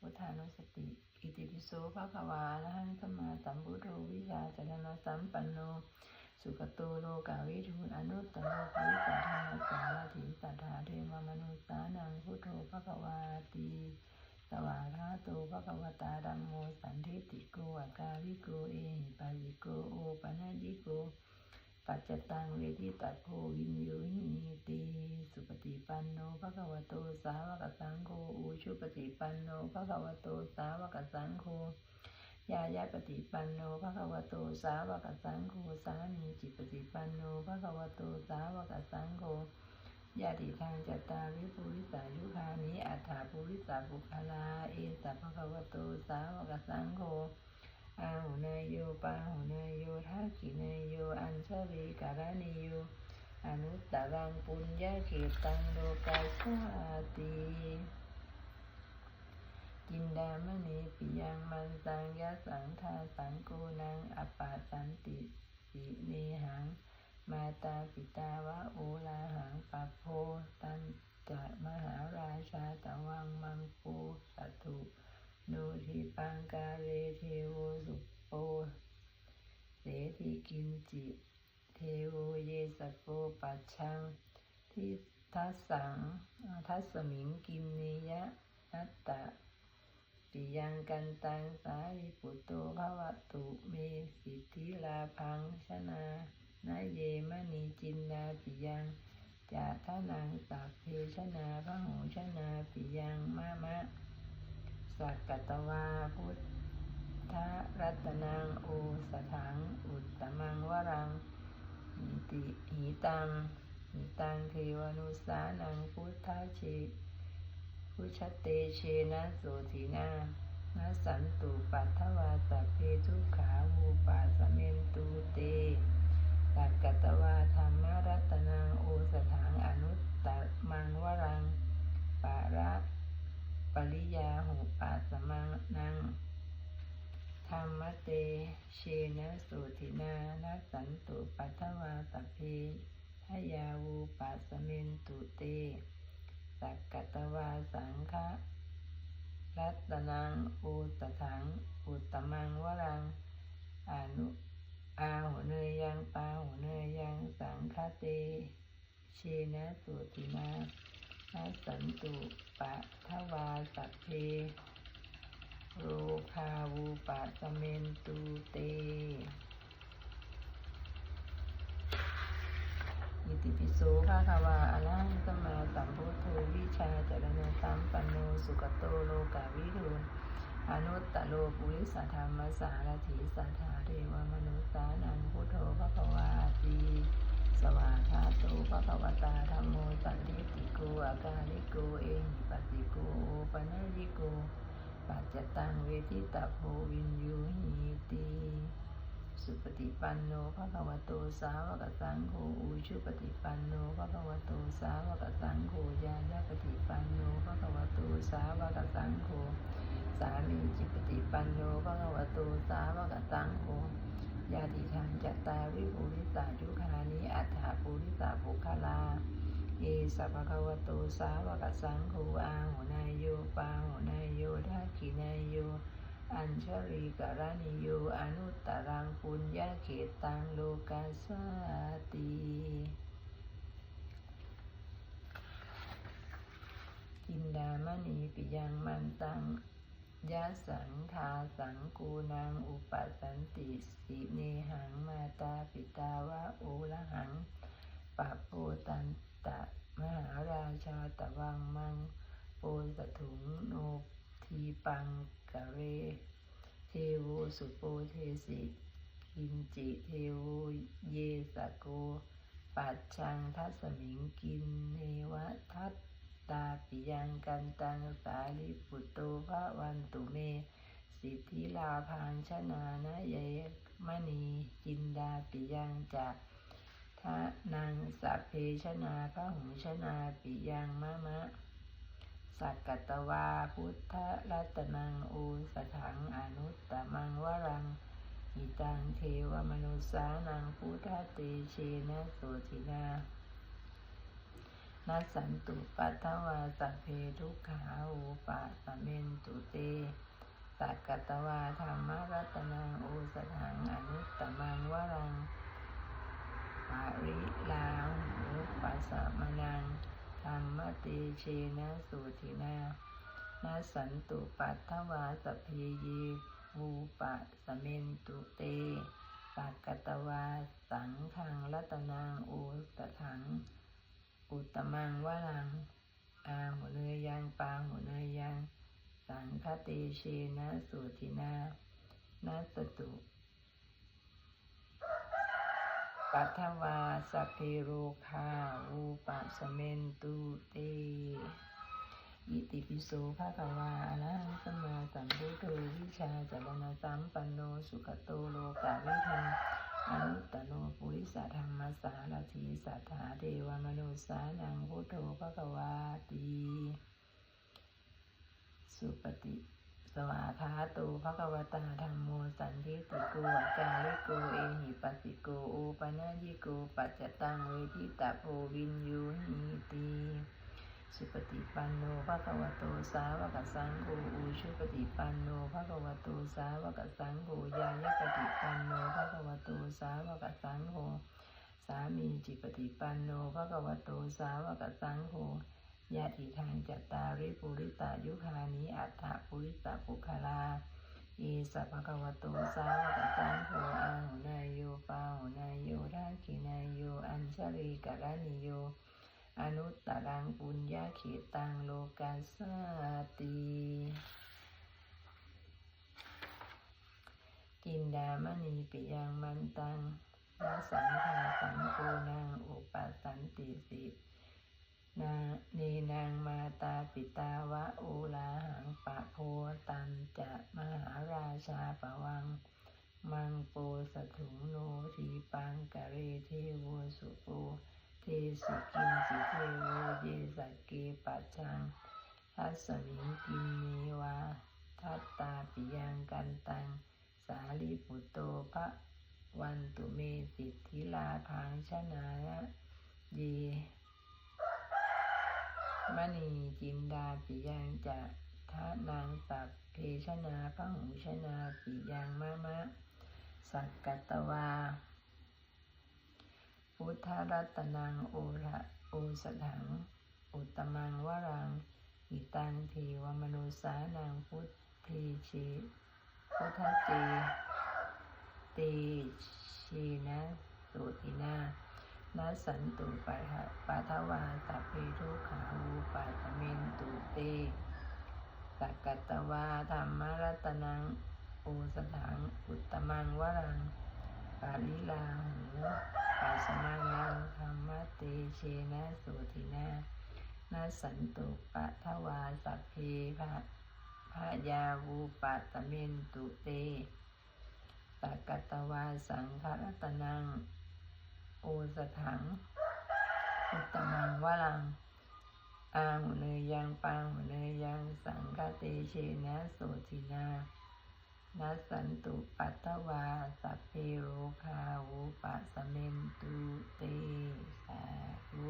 พุทธานุสติ อิติปิโสภะคะวาอะระหังสมมาสัมพุทโธวิชาจารณะสัมปันโน สุขโตโลกาวิทูอนุตตโลภวิสัทธาสารถิสัทธาเทวมนุสานังพุทโธภะคะวาติสวากาโตภะคะวตาธัมโมสันทิติโกอากาลิโกเอหิปัสสิโกโอปะนะยิโก ปัจจตังเวทิตัโพวินโยหิติสุปฏิปันโนภะคะวะโตสาวกสังโฆอุชุปฏิปันโนภะคะวะโตสาวกสังโฆยายาปฏิปันโนภะคะวะโตสาวกสังโฆสามีจิปฏิปันโนภะคะวะโตสาวกสังโฆญาติทางจัตตาวิปุริสายุคานิอัฏฐาปุริสาบุคลา เอสัพพะคะวะโตสาวกสังโฆ อาหุเนยโยปาหุเนยโยทักขิเนยโย อัญชลีการณิโย อนุตตรังปุญญาเขตังโลกัสาติจินดามณีปิยังมันสังยะสังทาสังโกนังอปปาสันติสิเนหัง มาตาปิตาวะโอลาหังปะโพตันจะมหาราชาตวังมังปูสัตถุ โนทิปังกาเรเทโวสุปโปเสทิกินจิ เทโวเยสโปปัชชัง ทิทัสสังทัสสมิงกิมเนยะนัตตะปิยังกันตังสาริปุตโตภวตุเมสิทธิลาพังชนานาเยมณีจินดาปิยังจาทานังสัพเพชนาพระหูชนาปิยังมะมะ สักตวาพุทธรัตนังโอสถัง อุตตมังวรังหิติหิตังหิตังเทวนุสานังพุทธเชพุชเตเชนะโสธินานาสันตุปัทถวาสัพเพทุขาวูปาสเมนตูเตสักกตวาธรรมรัตนังโอสถังอนุตตมังวรังปาระ ปริยาหูปัสมังนัง ธรรมเตเชนะสุทินานัสสันตุปัทวาตเพทยาวูปัสเมนตุเต สักกตวาสังฆะรัตนังอุตถัง อุตมังวรังอนุอาหุเนยยังปาหุเนยยังสังฆเตเชนะสุตินานัสสันตุปะทวาสัพเพ โรคาวูปะสเมนตูเตอิติปิโสภาควาอะระหังสมาสัมพุทโธวิชาจารณะสัมปันโนสุขโตโลกาวิทูอนุตตโลปุริสธรรมสารถิสัทธาเทวมนุสสานังพุทโธภควาตีสวากขาโตภควตาธรรมโมสันทิติโกอากาลิโกเอหิปัสสิโกโอปะนะยิโก ปัจจ ตังเวทิตาโพวินยูหิติสุปฏิปันโนภะคะวะโตสาวกสังโฆอุชุปฏิปันโนภะคะวะโตสาวกสังโฆญาญาปฏิปันโนภะคะวะโตสาวกสังโฆสามีจิปฏิปันโนภะคะวะโตสาวกสังโฆญาติทางจัตตาวิปุริสายุคานิอัฏฐาปุริสาภุคลา เอสัพพะคะวะโตสาวกสังโฆอาหุนายโยปาหุนายโยทักขินายโย อัญชลีกรณิโยอนุตตรังปุญญาเขตตังโลกัสสาติกินดามณีปิยังมันตังยะสังทาสังกูนางอุปสันติสิเนหังมาตาปิตาวะโอละหังปะโปตันต ตะมหาราชาตะวังมังโปสถุงโนทีปังกะเร เทโวสุโปเทสิกินจิเทโวเยสะโก ปัจชังทัสมิงกินเนวะทัตตาปิยังกันตังสาลิปุตโตภะวันตุเม สิทธิลาพังชนานะเยมณีจินดาปิยังจะ ทะนังสัพเพชนาพระหูชนาปิยังมะมะ สักกตวาพุทธรัตนังโอสถังอนุตตมังวรังหิตังเทวมนุสานังพุทธเตเชนะโสธินานัสันตุปัทวาสัพเพทุกขาอุปะสเมนตุเตสักกตวาธรรมรัตนังโอสถังอนุตตมังวรัง ปาริลาหุปัสสะมนังธรรมเตเชนะสุทินานัสสันตุปัทถวาสพเพเยวูปะสเมนตุเตสักกตวาสังฆังรัตนังโอสถัง อุตมังวรัง อาหุเนยยังปาหุเนยยัง สังคเตเชนะสุทินานัสตุ ปัทวาสัพเพโรคาอูปะสเมนตุเตอิติปิโสภะควาอะระหังสัมมาสัมพุทโธวิชาจารณสัมปันโนสุขโตโลกาวิทังอนุตตโนปุริสธรรมสารถีสัทธาเทวมนุสานังพุทโธภะควาติสุปฏิ สวาคาโตภะคะวตาธรรมโมสันทิติโกอาจาริโกเอหิปัสสิโกโอปนะยิโกปัจจตังเวทิตาโพวินยูหิติสุปฏิปันโนภะคะวะโตสาวกสังโฆอุชุปฏิปันโนภะคะวะโตสาวกสังโฆยายปฏิปันโนภะคะวะโตสาวกสังโฆสามีจิปฏิปันโนภะคะวะโตสาวกสังโฆ ญาติทางจัตตาริปุริตายุคานิอัฏฐปุริตาปุคลาเอสัพพะคะวะโตสาวกสังโฆอาหุนายโยปาหุนายโยทักขินายโยอัญชลีกรณิโย อนุตตรังปุญญาเขตังโลกัสาติจินดามณีปิยังมันตังนาสังฆาสังโฆนางอุปสันติสิ นาเนนางมาตาปิตาวะโอลาหังปะโพตันจะมหาราชาปวัง มังโปสถุงโนทีปังกะเรเทโวสุโปเทสิกินสิเทโวเยสักเกปัจังทัสมิงกินเนวาทัตตาปิยังกันตัง สาลีปุตโตพระวันตุเมสิทิลาพังชนานะเย มณีจินดาปิยังจะทานางสัพเพชนาพระหูชนาปิยังมะมะ สักกัตวา พุทธรัตนังโอระโอสถัง อุตมังวรัง อิตังเทวมนุสานังพุทเทเชพุทธเจเตเชนะสุตินา นัสสันตุปัทะปัทวาสัพเพทุขาวูปัสเมนตุเตสักกัตตวาธรรมรัตนังโอสถังอุตตมังวรังปาลิลาหูปัสมานังธรรมเตเชนะสุทินานาสันตุปะทวาสัพเพภะพะยาวูปัตเมนตุเตสักกตวาสังฆรัตนัง โอสถังอุตตมังวลังอาหุเนยยังปังหุเนยยังสังกเตเชนะโสตินานัสันตุปัตตวาสัพเพโรคาวุปะสเมนตุเตสาธุ